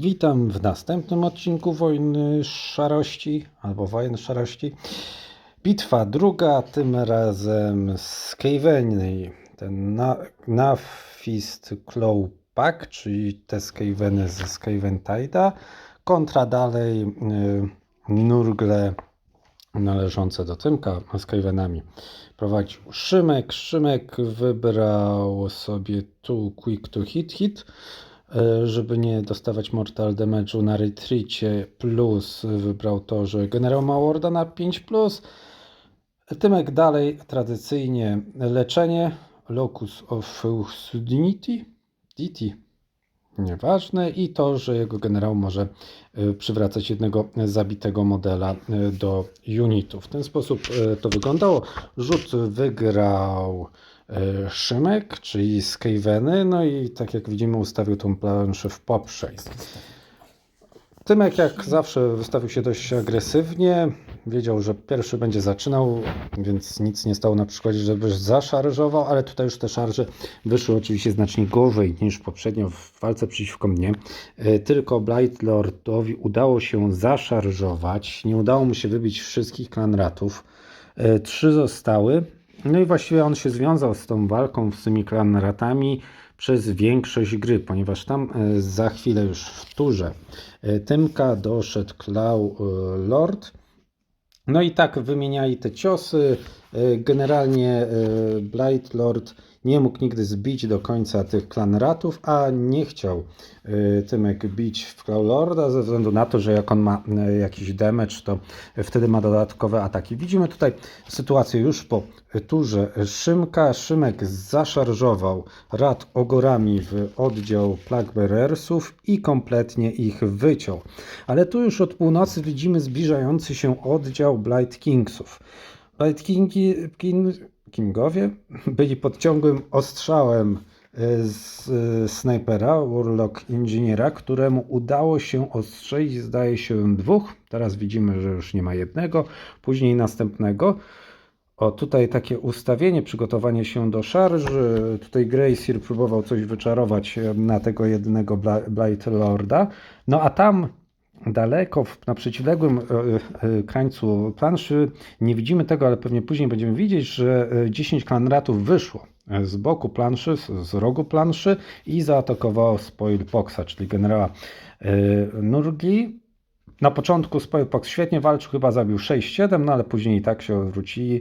Witam w następnym odcinku Wojny Szarości albo Wojen Szarości. Bitwa druga, tym razem z Skaveny. Ten na, Nafist Claw Pack, czyli te Skaveny ze Skaven Tide'a, kontra dalej y, Nurgle należące do Tymka z Skavenami. Prowadził Szymek. Szymek wybrał sobie tu Quick to Hit Hit żeby nie dostawać mortal damage'u na retreacie, plus wybrał to, że generał ma warda na 5+, plus. Tymek dalej tradycyjnie leczenie, locus of dignity, Diti, nieważne, i to, że jego generał może y, przywracać jednego zabitego modela y, do unitu. W ten sposób to wyglądało. Rzut wygrał Szymek, czyli Skaveny, no i tak jak widzimy ustawił tą planszę w poprzej. Tymek jak zawsze wystawił się dość agresywnie. Wiedział, że pierwszy będzie zaczynał, więc nic nie stało na przykładzie, żeby zaszarżował, ale tutaj już te szarże wyszły oczywiście znacznie gorzej niż poprzednio w walce przeciwko mnie. E, Tylko Blight Lordowi udało się zaszarżować. Nie udało mu się wybić wszystkich klanratów. E, Trzy zostały. No i właściwie on się związał z tą walką z tymi klanratami przez większość gry, ponieważ tam e, za chwilę już w turze e, Tymka doszedł Claw e, Lord. No i tak wymieniali te ciosy. E, Generalnie e, Blight Lord nie mógł nigdy zbić do końca tych klanratów, a nie chciał e, Tymek bić w Claw Lorda ze względu na to, że jak on ma jakiś damage, to wtedy ma dodatkowe ataki. Widzimy tutaj sytuację już po turze Szymka. Szymek zaszarżował rad ogorami w oddział Plaguebearersów i kompletnie ich wyciął. Ale tu już od północy widzimy zbliżający się oddział Blight Kingsów. King, Kingowie byli pod ciągłym ostrzałem e, z e, snajpera, Warlock Inżyniera, któremu udało się ostrzelić, zdaje się, dwóch. Teraz widzimy, że już nie ma jednego, później następnego. O, tutaj takie ustawienie, przygotowanie się do szarży. Tutaj Graysir próbował coś wyczarować e, na tego jednego Blight Lorda. No a tam daleko, na przeciwległym e, e, krańcu planszy, nie widzimy tego, ale pewnie później będziemy widzieć, że e, 10 klanratów wyszło e, z boku planszy, z, rogu planszy i zaatakowało Spoilpoxa, czyli generała e, Nurgi. Na początku Spoilpox świetnie walczył, chyba zabił 6-7, no ale później i tak się odwrócili,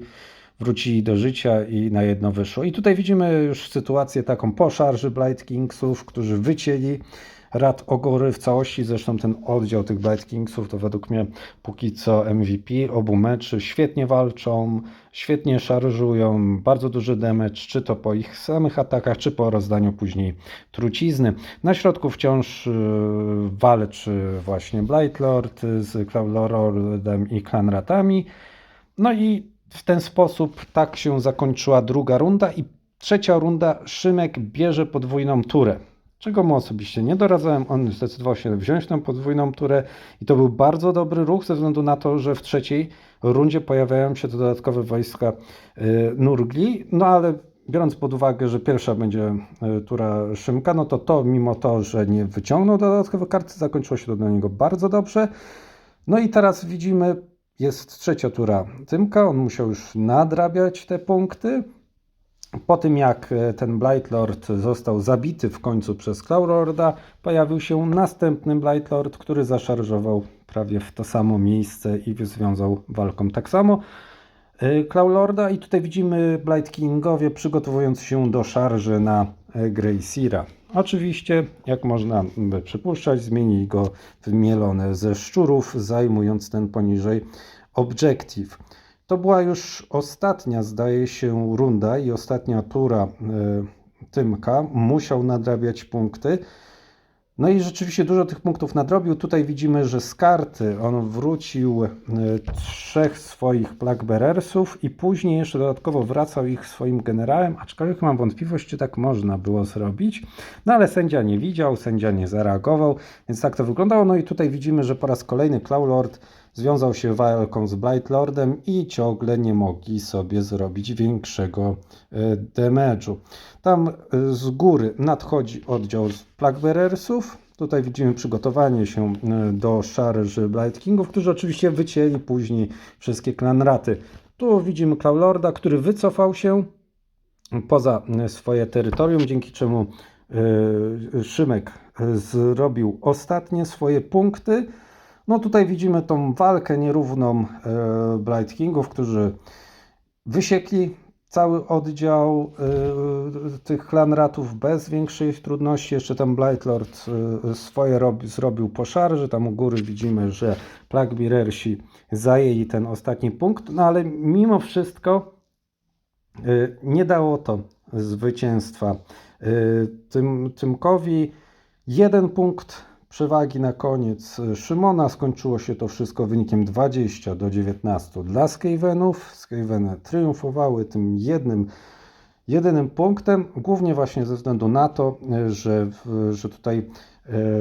wrócili do życia i na jedno wyszło. I tutaj widzimy już sytuację taką po szarży Blight Kingsów, którzy wycięli Rad Ogory w całości, zresztą ten oddział tych Blight Kingsów to według mnie póki co MVP obu meczy. Świetnie walczą, świetnie szarżują, bardzo duży damage, czy to po ich samych atakach, czy po rozdaniu później trucizny. Na środku wciąż y, walczy właśnie Blight Lord z Cloudlordem i Clanratami. No i w ten sposób tak się zakończyła druga runda i trzecia runda Szymek bierze podwójną turę. Czego mu osobiście nie doradzałem, on zdecydował się wziąć tę podwójną turę i to był bardzo dobry ruch ze względu na to, że w trzeciej rundzie pojawiają się te dodatkowe wojska y, Nurgli, no ale biorąc pod uwagę, że pierwsza będzie y, tura Szymka, no to to mimo to, że nie wyciągnął dodatkowe karty, zakończyło się to dla niego bardzo dobrze. No i teraz widzimy, jest trzecia tura Tymka, on musiał już nadrabiać te punkty. Po tym jak e, ten Blight Lord został zabity w końcu przez Clawlorda, pojawił się następny Blight Lord, który zaszarżował prawie w to samo miejsce i związał walką tak samo e, Clawlorda. I tutaj widzimy Blight Kingowie przygotowując się do szarży na e, Greysira. Oczywiście, jak można by przypuszczać, zmienili go w mielone ze szczurów, zajmując ten poniżej objective. To była już ostatnia, zdaje się, runda i ostatnia tura e, Tymka. Musiał nadrabiać punkty. No i rzeczywiście dużo tych punktów nadrobił. Tutaj widzimy, że z karty on wrócił e, trzech swoich Plaguebearersów i później jeszcze dodatkowo wracał ich swoim generałem, aczkolwiek mam wątpliwość, czy tak można było zrobić. No ale sędzia nie widział, sędzia nie zareagował, więc tak to wyglądało. No i tutaj widzimy, że po raz kolejny Clawlord związał się walką z Blight Lordem i ciągle nie mogli sobie zrobić większego e, damage'u. Tam e, z góry nadchodzi oddział z Plaguebearersów, Tutaj widzimy przygotowanie się e, do szarży Blight Kingów, którzy oczywiście wycięli później wszystkie klanraty. Tu widzimy Clawlorda, który wycofał się poza swoje terytorium, dzięki czemu Szymek zrobił ostatnie swoje punkty. No tutaj widzimy tą walkę nierówną e, Blight Kingów, którzy wysiekli cały oddział y, tych klanratów bez większych trudności. Jeszcze tam Blightlord y, swoje robi, zrobił po szarży. Tam u góry widzimy, że Plaguebearersi zajęli ten ostatni punkt, no ale mimo wszystko nie dało to zwycięstwa tym, Tymkowi. Jeden punkt przewagi na koniec Szymona. Skończyło się to wszystko wynikiem 20 do 19 dla Skavenów. Skaveny triumfowały tym jednym, jedynym punktem, głównie właśnie ze względu na to, że, że tutaj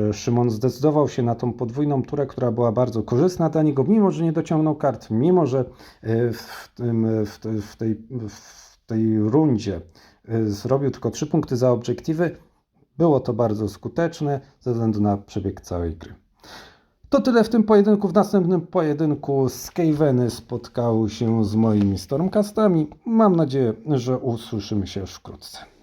e, Szymon zdecydował się na tą podwójną turę, która była bardzo korzystna dla niego, mimo że nie dociągnął kart, mimo że e, w, tym, te- w, tej, w tej rundzie e, zrobił tylko 3 punkty za obiektywy, było to bardzo skuteczne ze względu na przebieg całej gry. To tyle w tym pojedynku. W następnym pojedynku Skaveny spotkały się z moimi Stormcastami. Mam nadzieję, że usłyszymy się już wkrótce.